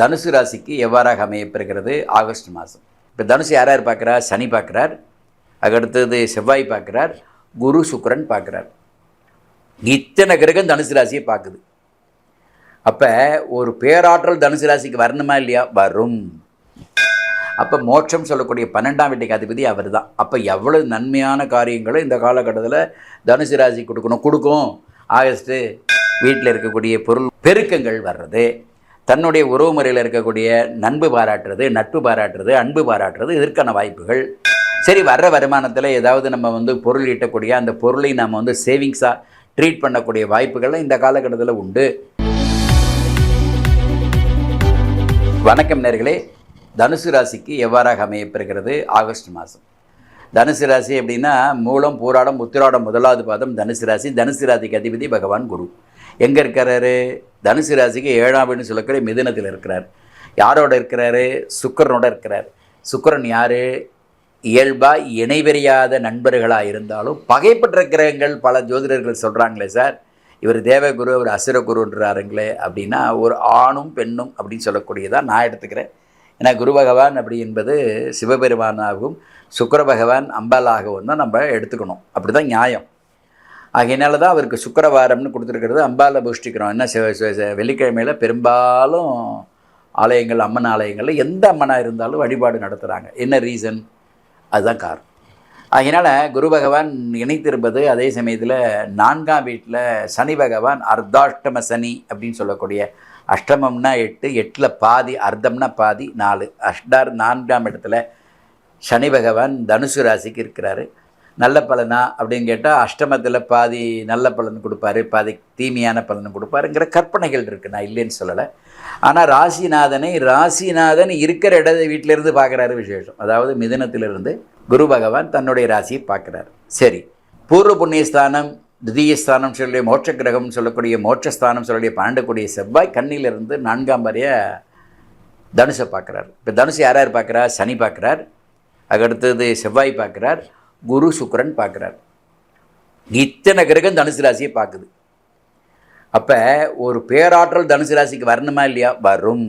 தனுசு ராசிக்கு எவ்வாறாக அமையப்பெறுகிறது? ஆகஸ்ட் மாதம். இப்போ தனுசு யார் யார் பார்க்குறார்? சனி பார்க்குறார். அதுக்கடுத்தது செவ்வாய் பார்க்குறார். குரு சுக்கரன் பார்க்குறார். இத்தனை கிரகம் தனுசு ராசியை பார்க்குது. அப்போ ஒரு பேராற்றல் தனுசு ராசிக்கு வரணுமா இல்லையா? வரும். அப்போ மோட்சம் சொல்லக்கூடிய பன்னெண்டாம் வீட்டுக்கு அதிபதி அவர் தான் அப்போ எவ்வளவு நன்மையான காரியங்களும் இந்த காலகட்டத்தில் தனுசு ராசி கொடுக்கணும்? கொடுக்கும். ஆகஸ்ட்டு வீட்டில் இருக்கக்கூடிய பொருள் பெருக்கங்கள் வர்றது. தன்னுடைய உறவு முறையில் இருக்கக்கூடிய நண்பு பாராட்டுறது நட்பு பாராட்டுறது அன்பு பாராட்டுறது இதற்கான வாய்ப்புகள். சரி வர்ற வருமானத்தில் ஏதாவது நம்ம வந்து பொருள் ஈட்டக்கூடிய அந்த பொருளை நம்ம வந்து சேவிங்ஸாக ட்ரீட் பண்ணக்கூடிய வாய்ப்புகள்லாம் இந்த காலகட்டத்தில் உண்டு. வணக்கம் நேர்களே. தனுசு ராசிக்கு எவ்வாறாக அமையப்பெறுகிறது? ஆகஸ்ட் மாதம். தனுசு ராசி அப்படின்னா மூலம் பூராடம் உத்திராடம் முதலாவது பாதம் தனுசு ராசி. தனுசு ராசிக்கு அதிபதி பகவான் குரு. எங்கே இருக்கிறாரு தனுசு ராசிக்கு ஏழாம் வீடுன்னு சொல்லக்கூடிய மிதுனத்தில் இருக்கிறார். யாரோட இருக்கிறாரு? சுக்கரனோட இருக்கிறார். சுக்கிரன் யார்? இயல்பாக இணைவெறியாத நண்பர்களாக இருந்தாலும் பகைப்பற்ற கிரகங்கள் பல ஜோதிடர்கள் சொல்கிறாங்களே சார். இவர் தேவகுரு அவர் அசுரகுருன்றாருங்களே அப்படின்னா ஒரு ஆணும் பெண்ணும் அப்படின்னு சொல்லக்கூடியதான் நான் எடுத்துக்கிறேன். ஏன்னா குரு பகவான் அப்படி என்பது சிவபெருமானாகவும் சுக்கர பகவான் அம்பாலாகவும் தான் நம்ம எடுத்துக்கணும். அப்படி தான் நியாயம். ஆகையினால தான் அவருக்கு சுக்கரவாரம்னு கொடுத்துருக்கிறது. அம்பாலை பூஷ்டிக்கிறோம். என்ன செ- வெள்ளிக்கிழமையில் பெரும்பாலும் ஆலயங்கள் அம்மன் ஆலயங்களில் எந்த அம்மனாக இருந்தாலும் வழிபாடு நடத்துகிறாங்க என்ன ரீசன் அதுதான் காரணம். அதனால் குரு பகவான் இணைத்திருப்பது அதே சமயத்தில் நான்காம் வீட்டில் சனி பகவான் அர்த்தாஷ்டம சனி அப்படின்னு சொல்லக்கூடிய அஷ்டமம்னா எட்டு எட்டில் பாதி அர்த்தம்னா பாதி நாலு. அஷ்டார் நான்காம் இடத்துல சனி பகவான் தனுசு ராசிக்கு இருக்கிறாரு. நல்ல பலனா அப்படின்னு கேட்டால் அஷ்டமத்தில் பாதி நல்ல பலன் கொடுப்பாரு பாதி தீமையான பலன் கொடுப்பாருங்கிற கற்பனைகள் இருக்குது நான் இல்லைன்னு சொல்லலை. ஆனால் ராசிநாதனை ராசிநாதன் இருக்கிற இட வீட்டிலேருந்து பார்க்குறாரு விசேஷம். அதாவது மிதனத்திலிருந்து குரு பகவான் தன்னுடைய ராசியை பார்க்குறாரு. சரி. பூர்வ புண்ணியஸ்தானம் திதீயஸ்தானம் சொல்லக்கூடிய மோட்ச கிரகம் சொல்லக்கூடிய மோட்சஸ்தானம் சொல்லக்கூடிய பாண்டக்கூடிய செவ்வாய் கண்ணிலிருந்து நான்காம் வரைய தனுஷை பார்க்குறார். இப்போ தனுஷ் யார் யார் பார்க்குறார்? சனி பார்க்குறார். அதுக்கடுத்தது செவ்வாய் பார்க்குறார். குரு சுக்கரன் பார்க்குறார். இத்தனை கிரகம் தனுசு ராசியை பார்க்குது. அப்போ ஒரு பேராற்றல் தனுசு ராசிக்கு வரணுமா இல்லையா? வரும்.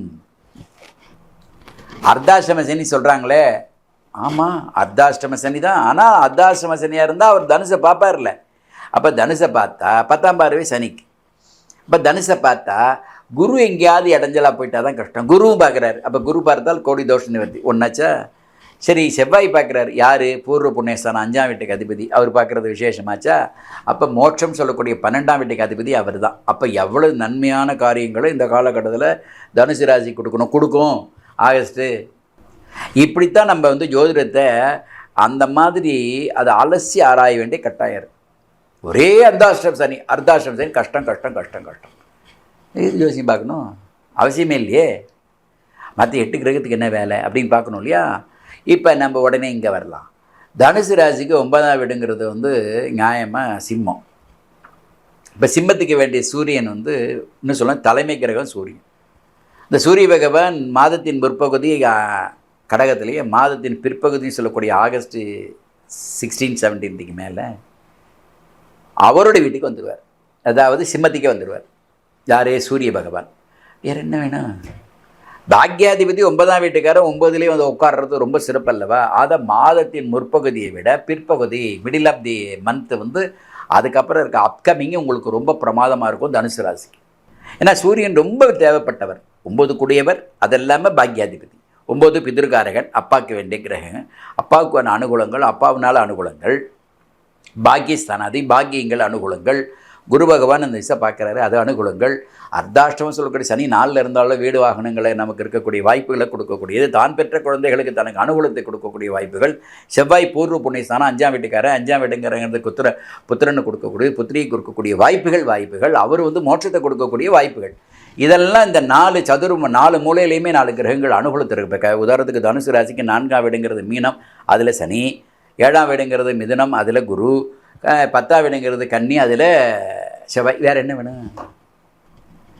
அர்த்தாஷ்டம சனி சொல்கிறாங்களே ஆமாம் அர்த்தாஷ்டம சனி தான். ஆனால் அர்த்தாஷ்டம சனியாக இருந்தால் அவர் தனுசை பார்ப்பார்ல. அப்போ தனுசை பார்த்தா பத்தாம் பார்வை சனிக்கு. அப்போ தனுசை பார்த்தா குரு எங்கேயாவது இடைஞ்சலாக போயிட்டா தான் கஷ்டம். குருவும் பார்க்குறாரு. அப்போ குரு பார்த்தால் கோடி தோஷம் நிவர்த்தி. ஒன்றாச்சா சரி செவ்வாய் பார்க்குறாரு. யார்? பூர்வ புண்ணியஸ்தானம் அஞ்சாம் வீட்டுக்கு அதிபதி. அவர் பார்க்குறது விசேஷமாச்சா? அப்போ மோட்சம் சொல்லக்கூடிய பன்னெண்டாம் வீட்டுக்கு அதிபதி அவர் தான் அப்போ எவ்வளவு நன்மையான காரியங்களும் இந்த காலகட்டத்தில் தனுசு ராசி கொடுக்கணும். கொடுக்கும். ஆகஸ்ட்டு இப்படித்தான் நம்ம வந்து ஜோதிடத்தை அந்த மாதிரி அதை அலசி ஆராய வேண்டிய கட்டாயம். ஒரே அர்த்தாஷ்டம் சனி. அர்த்தாஷ்டம் சனி. கஷ்டம் கஷ்டம் கஷ்டம் கஷ்டம். இது யோசிச்சு பார்க்கணும்? அவசியமே இல்லையே. மற்ற எட்டு கிரகத்துக்கு என்ன வேலை அப்படின்னு பார்க்கணும் இல்லையா? இப்போ நம்ம உடனே இங்கே வரலாம். தனுசு ராசிக்கு ஒன்பதாம் வீடுங்கிறது வந்து நியாயமாக சிம்மம். இப்போ சிம்மத்துக்கு வேண்டிய சூரியன் வந்து இன்னும் சொல்ல தலைமை கிரகம் சூரியன். இந்த சூரிய பகவான் மாதத்தின் முற்பகுதி கடகத்திலேயே மாதத்தின் பிற்பகுதின்னு சொல்லக்கூடிய ஆகஸ்ட் சிக்ஸ்டீன் செவன்டீன்த்துக்கு மேலே அவருடைய வீட்டுக்கு வந்துடுவார் அதாவது சிம்மத்துக்கே வந்துடுவார் யாரே? சூரிய பகவான். வேற என்ன வேணும்? பாக்யாதிபதி ஒன்பதாம் வீட்டுக்காரன் ஒன்பதுலேயும் வந்து உட்கார்றது ரொம்ப சிறப்பல்லவா? அதை மாதத்தின் முற்பகுதியை விட பிற்பகுதி மிடில் ஆஃப் தி மந்த் வந்து அதுக்கப்புறம் இருக்க அப்கமிங் உங்களுக்கு ரொம்ப பிரமாதமாக இருக்கும் தனுசு ராசிக்கு. ஏன்னா சூரியன் ரொம்ப தேவைப்பட்டவர். ஒம்பது கூடியவர் அதெல்லாமல் பாக்யாதிபதி. ஒம்பது பிதிர்காரகன் அப்பாவுக்கு வேண்டிய கிரகம். அப்பாவுக்கான அனுகூலங்கள் அப்பாவினால அனுகூலங்கள். பாக்கியஸ்தானாதி பாக்கியங்கள் அனுகூலங்கள். குரு பகவான் அந்த திசை பார்க்குறாரு அது அனுகூலங்கள் அர்த்தாஷ்டமம் சொல்லக்கூடிய சனி நாளில் இருந்தாலும் வீடு வாகனங்களை நமக்கு இருக்கக்கூடிய வாய்ப்புகளை கொடுக்கக்கூடியது. தான் பெற்ற குழந்தைகளுக்கு தனக்கு அனுகூலத்தை கொடுக்கக்கூடிய வாய்ப்புகள். செவ்வாய் பூர்வ புண்ணியஸ்தானம் அஞ்சாம் வீட்டுக்காரன் அஞ்சாம் வீட்டுங்கிறது குத்திர புத்திரனை கொடுக்கக்கூடிய புத்திரியை கொடுக்கக்கூடிய வாய்ப்புகள் வாய்ப்புகள். அவர் வந்து மோட்சத்தை கொடுக்கக்கூடிய வாய்ப்புகள். இதெல்லாம் இந்த நாலு சதுர நாலு மூலையிலையுமே நாலு கிரகங்கள் அனுகூலத்திற்கு இப்போ உதாரணத்துக்கு தனுசு ராசிக்கு நான்காம் வீடுங்கிறது மீனம் அதில் சனி. ஏழாம் வீடுங்கிறது மிதுனம் அதில் குரு. அஹ் கண்ணி கன்னி அதில் செவ்வாய். வேறு என்ன வேணும்?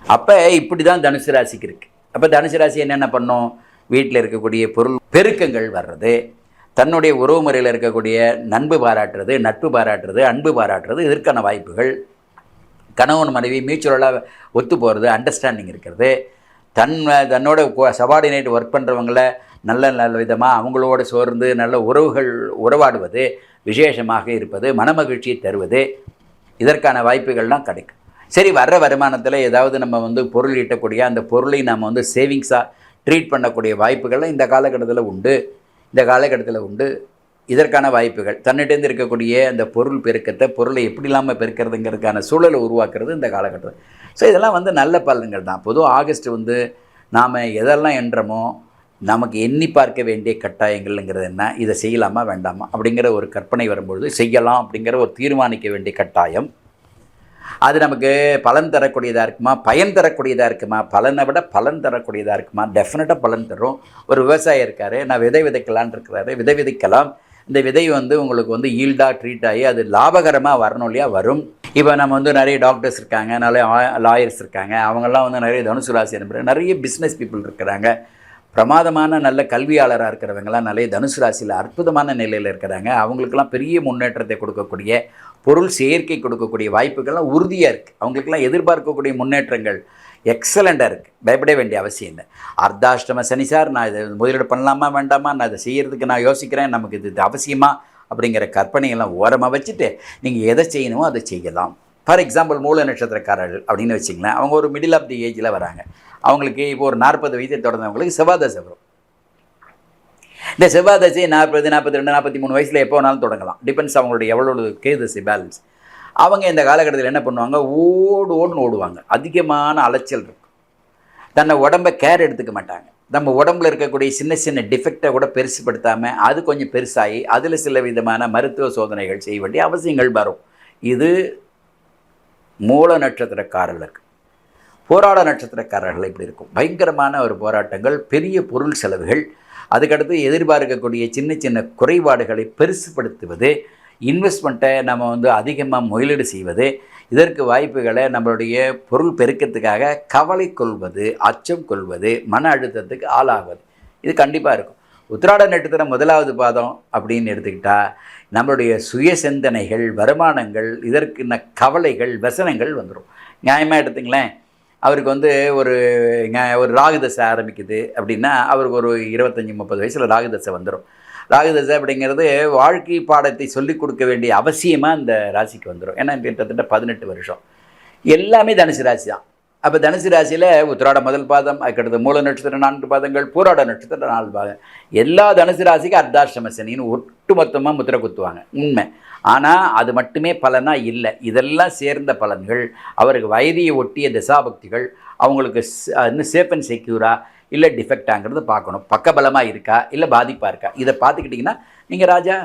அப்போ இப்படி தான் தனுசு ராசிக்கு இருக்குது அப்போ தனுசு ராசி என்னென்ன பண்ணும்? வீட்டில் இருக்கக்கூடிய பொருள் பெருக்கங்கள் வர்றது தன்னுடைய உறவு முறையில் இருக்கக்கூடிய நண்பு பாராட்டுறது நட்பு பாராட்டுறது அன்பு பாராட்டுறது இதற்கான வாய்ப்புகள். கணவன் மனைவி மியூச்சுவலாக ஒத்து போகிறது அண்டர்ஸ்டாண்டிங் இருக்கிறது. தன் தன்னோட சபார்டினேட் ஒர்க் பண்ணுறவங்கள நல்ல நல்ல விதமாக அவங்களோட சோர்ந்து நல்ல உறவுகள் உறவாடுவது விசேஷமாக இருப்பது மனமகிழ்ச்சியை தருவது. இதற்கான வாய்ப்புகள்லாம் கிடைக்கும். சரி வர்ற வருமானத்தில் ஏதாவது நம்ம வந்து பொருள் ஈட்டக்கூடிய அந்த பொருளை நம்ம வந்து சேவிங்ஸாக ட்ரீட் பண்ணக்கூடிய வாய்ப்புகள்லாம் இந்த காலகட்டத்தில் உண்டு. இந்த காலகட்டத்தில் உண்டு. இதற்கான வாய்ப்புகள் தன்னிட்டேந்து இருக்கக்கூடிய அந்த பொருள் பெருக்கத்தை பொருளை எப்படி இல்லாமல் பெருக்கிறதுங்கிறதுக்கான சூழலை உருவாக்குறது இந்த காலகட்டத்தில். ஸோ இதெல்லாம் வந்து நல்ல பலன்கள் தான். பொதுவாக ஆகஸ்ட் வந்து நாம் எதெல்லாம் என்றமோ நமக்கு எண்ணி பார்க்க வேண்டிய கட்டாயங்கள்ங்கிறது என்ன? இதை செய்யலாமா வேண்டாமா? அப்படிங்கிற ஒரு கற்பனை வரும்பொழுது செய்யலாம் அப்படிங்கிற ஒரு தீர்மானிக்க வேண்டிய கட்டாயம். அது நமக்கு பலன் தரக்கூடியதாக இருக்குமா? பயன் தரக்கூடியதாக இருக்குமா? பலனை விட பலன் தரக்கூடியதாக இருக்குமா? டெஃபினட்டாக பலன் தரும். ஒரு விவசாயி இருக்கார் நான் விதை விதைக்கலான் இருக்கிறாரு விதை விதைக்கலாம். இந்த விதை வந்து உங்களுக்கு வந்து ஈல்டாக ட்ரீட் ஆகி அது லாபகரமாக வரணும் இல்லையா? வரும். இப்போ நம்ம வந்து நிறைய டாக்டர்ஸ் இருக்காங்க நிறைய லாயர்ஸ் இருக்காங்க. அவங்கெல்லாம் வந்து நிறைய தனுசு ராசி நிறைய பிஸ்னஸ் பீப்புள் இருக்கிறாங்க. பிரமாதமான நல்ல கல்வியாளராக இருக்கிறவங்களாம் நிறைய தனுசு ராசியில் அற்புதமான நிலையில் இருக்கிறாங்க. அவங்களுக்கெல்லாம் பெரிய முன்னேற்றத்தை கொடுக்கக்கூடிய பொருள் சேர்க்கை கொடுக்கக்கூடிய வாய்ப்புகள்லாம் உறுதியாக இருக்குது அவங்களுக்கெல்லாம் எதிர்பார்க்கக்கூடிய முன்னேற்றங்கள் எக்ஸலண்ட்டாக இருக்குது பயப்பட வேண்டிய அவசியம் இல்லை. அர்த்தாஷ்டம சனி சார் நான் இதை முதலீடு பண்ணலாமா வேண்டாமா நான் இதை செய்கிறதுக்கு நான் யோசிக்கிறேன் நமக்கு இது இது அவசியமா அப்படிங்கிற கற்பனையெல்லாம் ஓரமாக வச்சுட்டு நீங்கள் எதை செய்யணுமோ அதை செய்யலாம். ஃபார் எக்ஸாம்பிள் மூல நட்சத்திரக்காரர்கள் அப்படின்னு வச்சிங்களேன் அவங்க ஒரு மிடில் ஆஃப் தி ஏஜில் வராங்க. அவங்களுக்கு இப்போ ஒரு நாற்பது வயதை தொடர்ந்தவங்களுக்கு செவ்வாதசை வரும். இந்த செவ்வாதசை நாற்பது நாற்பத்தி ரெண்டு நாற்பத்தி மூணு வயசில் எப்போ வேணாலும் தொடங்கலாம். டிபெண்ட்ஸ் அவங்களுடைய எவ்வளோ கேதசை பேலன்ஸ் அவங்க இந்த காலகட்டத்தில் என்ன பண்ணுவாங்க? ஓடு ஓடுன்னு ஓடுவாங்க. அதிகமான அலைச்சல் இருக்கும். தன்னை உடம்பை கேர் எடுத்துக்க மாட்டாங்க. நம்ம உடம்புல இருக்கக்கூடிய சின்ன சின்ன டிஃபெக்டை கூட பெருசுப்படுத்தாமல் அது கொஞ்சம் பெருசாகி அதில் சில விதமான மருத்துவ சோதனைகள் செய்ய வேண்டிய அவசியங்கள் வரும். இது மூல நட்சத்திரக்காரர்களுக்கு. போராட நட்சத்திரக்காரர்கள் இப்படி இருக்கும்? பயங்கரமான ஒரு போராட்டங்கள் பெரிய பொருள் செலவுகள் அதுக்கடுத்து எதிர்பார்க்கக்கூடிய சின்ன சின்ன குறைபாடுகளை பெருசுப்படுத்துவது இன்வெஸ்ட்மெண்ட்டை நம்ம வந்து அதிகமாக முதலீடு செய்வது இதற்கு வாய்ப்புகளை நம்மளுடைய பொருள் பெருக்கத்துக்காக கவலை கொள்வது அச்சம் கொள்வது மன அழுத்தத்துக்கு ஆளாகுவது இது கண்டிப்பாக இருக்கும். உத்திராட நட்சத்திரம் முதலாவது பாதம் அப்படின்னு எடுத்துக்கிட்டால் நம்மளுடைய சுய சிந்தனைகள் வருமானங்கள் இதற்குன கவலைகள் வசனங்கள் வந்துடும் நியாயமாக எடுத்துங்களேன். அவருக்கு வந்து ஒரு ஒரு ராகுதசை ஆரம்பிக்குது அப்படின்னா அவருக்கு ஒரு இருபத்தஞ்சி முப்பது வயசில் ராகுதசை வந்துடும் ராகுதசை அப்படிங்கிறது வாழ்க்கை பாடத்தை சொல்லிக் கொடுக்க வேண்டிய அவசியமாக இந்த ராசிக்கு வந்துடும் ஏன்னா கிட்டத்தட்ட பதினெட்டு வருஷம். எல்லாமே தனுசு ராசி தான் அப்போ தனுசு ராசியில் உத்திராட முதல் பாதம் அதுக்கடுத்து மூல நட்சத்திரம் நான்கு பாதங்கள் பூராட நட்சத்திரம் நாலு பாதம். எல்லா தனுசு ராசிக்கும் அர்த்தாஷ்டம சனின்னு ஒட்டு மொத்தமாக முத்திரை குத்துவாங்க உண்மை. ஆனால் அது மட்டுமே பலனாக இல்லை. இதெல்லாம் சேர்ந்த பலன்கள். அவருக்கு வயதியை ஒட்டிய திசாபக்திகள் அவங்களுக்கு இன்னும் சேஃப் அண்ட் செக்யூரா இல்லை டிஃபெக்டாங்கிறது பார்க்கணும். பக்கபலமாக இருக்கா இல்லை பாதிப்பாக இருக்கா? இதை பார்த்துக்கிட்டிங்கன்னா நீங்கள் ராஜா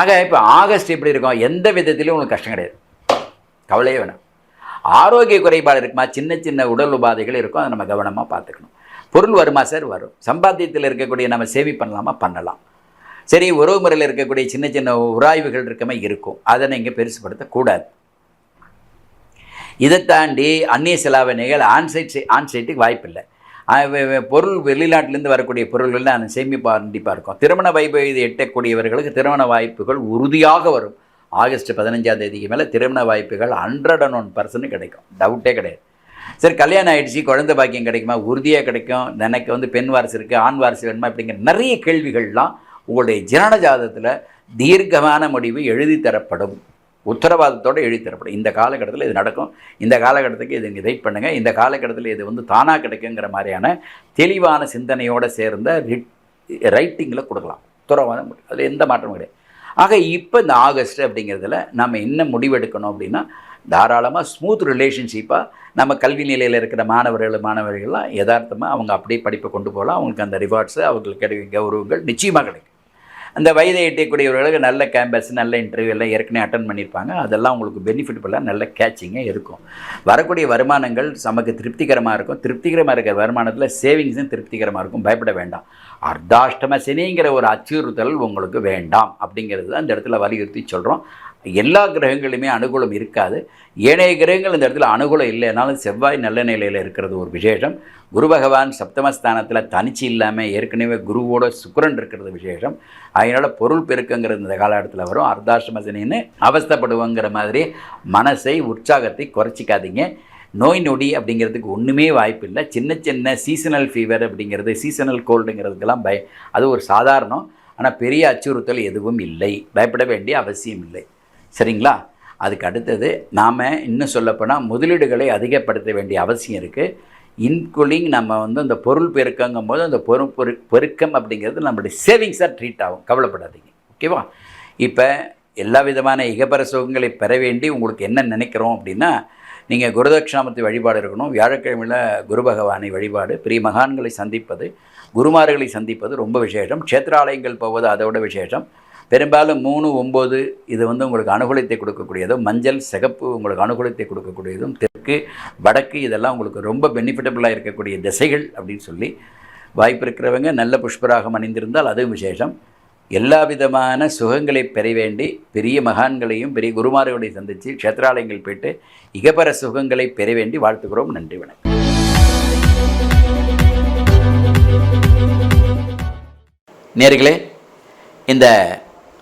ஆக இப்போ ஆகஸ்ட் எப்படி இருக்கும்? எந்த விதத்திலையும் உங்களுக்கு கஷ்டம் கிடையாது. கவலையே வேணும். ஆரோக்கிய குறைபாடு இருக்குமா? சின்ன சின்ன உடல் உபாதைகள் இருக்கும். அதை நம்ம கவனமாக பார்த்துக்கணும். பொருள் வருமா சார்? வரும். சம்பாத்தியத்தில் இருக்கக்கூடிய நம்ம சேவி பண்ணலாமா? பண்ணலாம். சரி உறவு முறையில் இருக்கக்கூடிய சின்ன சின்ன உராய்வுகள் இருக்கமே? இருக்கும். அதை நீங்கள் பெருசுப்படுத்தக்கூடாது இதை தாண்டி அந்நிய செலாவணிகள் ஆன்சைட் ஆன்சைட்டுக்கு வாய்ப்பில்லை. பொருள் வெளிநாட்டிலேருந்து வரக்கூடிய பொருள்கள் அந்த சேமிப்பா கண்டிப்பாக இருக்கும். திருமண வைபவத்தை எட்டக்கூடியவர்களுக்கு திருமண வாய்ப்புகள் உறுதியாக வரும். ஆகஸ்ட் பதினஞ்சாம் தேதிக்கு மேலே திருமண வாய்ப்புகள் ஹண்ட்ரட் அண்ட் ஒன் பர்சன்ட் கிடைக்கும். டவுட்டே கிடையாது. சரி கல்யாணம் ஆகிடுச்சு குழந்தை பாக்கியம் கிடைக்குமா? உறுதியாக கிடைக்கும். எனக்கு வந்து பெண் வாரிசு இருக்குது ஆண் வாரிசு வேணுமா? அப்படிங்கிற நிறைய கேள்விகள்லாம் உங்களுடைய ஜனன ஜாதத்தில் தீர்க்கமான முடிவு எழுதி தரப்படும். உத்தரவாதத்தோடு எழுதி தரப்படும். இந்த காலகட்டத்தில் இது நடக்கும். இந்த காலகட்டத்துக்கு இது நீங்கள் வெயிட் பண்ணுங்கள் இந்த காலகட்டத்தில் இது வந்து தானாக கிடைக்குங்கிற மாதிரியான தெளிவான சிந்தனையோடு சேர்ந்த ரைட்டிங்கில் கொடுக்கலாம். உத்தரவாதம் அதில் எந்த மாற்றமும் கிடையாது. ஆக இப்போ இந்த ஆகஸ்ட் அப்படிங்கிறதுல நம்ம என்ன முடிவெடுக்கணும் அப்படின்னா தாராளமாக ஸ்மூத் ரிலேஷன்ஷிப்பாக நம்ம கல்வி நிலையில் இருக்கிற மாணவர்கள் மாணவர்கள்லாம் யதார்த்தமாக அவங்க அப்படியே படிப்பை கொண்டு போகலாம். அவங்களுக்கு அந்த ரிவார்ட்ஸு அவங்களுக்கு கிடைக்கும் கௌரவங்கள் நிச்சயமாக கிடைக்கும். அந்த வயதை எட்டக்கூடியவர்களுக்கு நல்ல கேம்பஸ் நல்ல இன்டர்வியூ எல்லாம் ஏற்கனவே அட்டன் பண்ணியிருப்பாங்க. அதெல்லாம் உங்களுக்கு பெனிஃபிட் பண்ணலாம் நல்ல கேச்சிங்காக இருக்கும். வரக்கூடிய வருமானங்கள் நமக்கு திருப்திகரமாக இருக்கும். திருப்திகரமாக இருக்கிற வருமானத்தில் சேவிங்ஸும் திருப்திகரமாக இருக்கும். பயப்பட வேண்டாம். அர்த்தாஷ்டம சனிங்கிற ஒரு அச்சுறுத்தல் உங்களுக்கு வேண்டாம். அப்படிங்கிறது தான் இந்த இடத்துல வலியுறுத்தி சொல்கிறோம் எல்லா கிரகங்களுமே அனுகூலம் இருக்காது. ஏனைய கிரகங்கள் இந்த இடத்துல அனுகூலம் இல்லைனாலும் செவ்வாய் நல்ல நிலையில் இருக்கிறது ஒரு விசேஷம். குரு பகவான் சப்தமஸ்தானத்தில் தனிச்சு இல்லாமல் ஏற்கனவே குருவோட சுக்கரன் இருக்கிறது விசேஷம். அதனால் பொருள் பெருக்கங்கிறது இந்த காலகட்டத்தில் வரும். அர்த்தாஷ்டம அவஸ்தப்படுவோங்கிற மாதிரி மனசை உற்சாகத்தை குறைச்சிக்காதீங்க. நோய் நொடி அப்படிங்கிறதுக்கு ஒன்றுமே வாய்ப்பு இல்லை சின்ன சின்ன சீசனல் ஃபீவர் அப்படிங்கிறது சீசனல் கோல்டுங்கிறதுக்கெல்லாம் பய அது ஒரு சாதாரணம். ஆனால் பெரிய அச்சுறுத்தல் எதுவும் இல்லை. பயப்பட வேண்டிய அவசியம் இல்லை. சரிங்களா? அதுக்கு அடுத்தது நாம் இன்னும் சொல்லப்போனால் முதலீடுகளை அதிகப்படுத்த வேண்டிய அவசியம் இருக்குது இன்குலிங் நம்ம வந்து அந்த பொருள் பெருக்கங்கும் போது அந்த பொருள் பெரு பெருக்கம் அப்படிங்கிறது நம்மளுடைய சேவிங்ஸாக ட்ரீட் ஆகும். கவலைப்படாதீங்க. ஓகேவா? இப்போ எல்லா விதமான இகபர சுகங்களை பெற வேண்டி உங்களுக்கு என்ன நினைக்கிறோம் அப்படின்னா நீங்கள் குருதட்சிணாமூர்த்தி வழிபாடு இருக்கணும். வியாழக்கிழமையில் குரு பகவானை வழிபாடு. பெரிய மகான்களை சந்திப்பது குருமார்களை சந்திப்பது ரொம்ப விசேஷம். க்ஷேத்ராலயங்கள் போவது அதோட விசேஷம். பெரும்பாலும் மூணு ஒம்பது இது வந்து உங்களுக்கு அனுகூலத்தை கொடுக்கக்கூடியதும் மஞ்சள் சிகப்பு உங்களுக்கு அனுகூலத்தை கொடுக்கக்கூடியதும் தெற்கு வடக்கு இதெல்லாம் உங்களுக்கு ரொம்ப பெனிஃபிட்டபுளாக இருக்கக்கூடிய திசைகள் அப்படின்னு சொல்லி வாய்ப்பு இருக்கிறவங்க நல்ல புஷ்பராகம் அணிந்திருந்தால் அதுவும் விசேஷம். எல்லா விதமான சுகங்களை பெற வேண்டி பெரிய மகான்களையும் பெரிய குருமார்களையும் சந்தித்து க்ஷேத்ராலயங்கள் போயிட்டு இகபர சுகங்களை பெற வேண்டி வாழ்த்துக்கிறோம் நன்றி வணக்கம். நேர்களே இந்த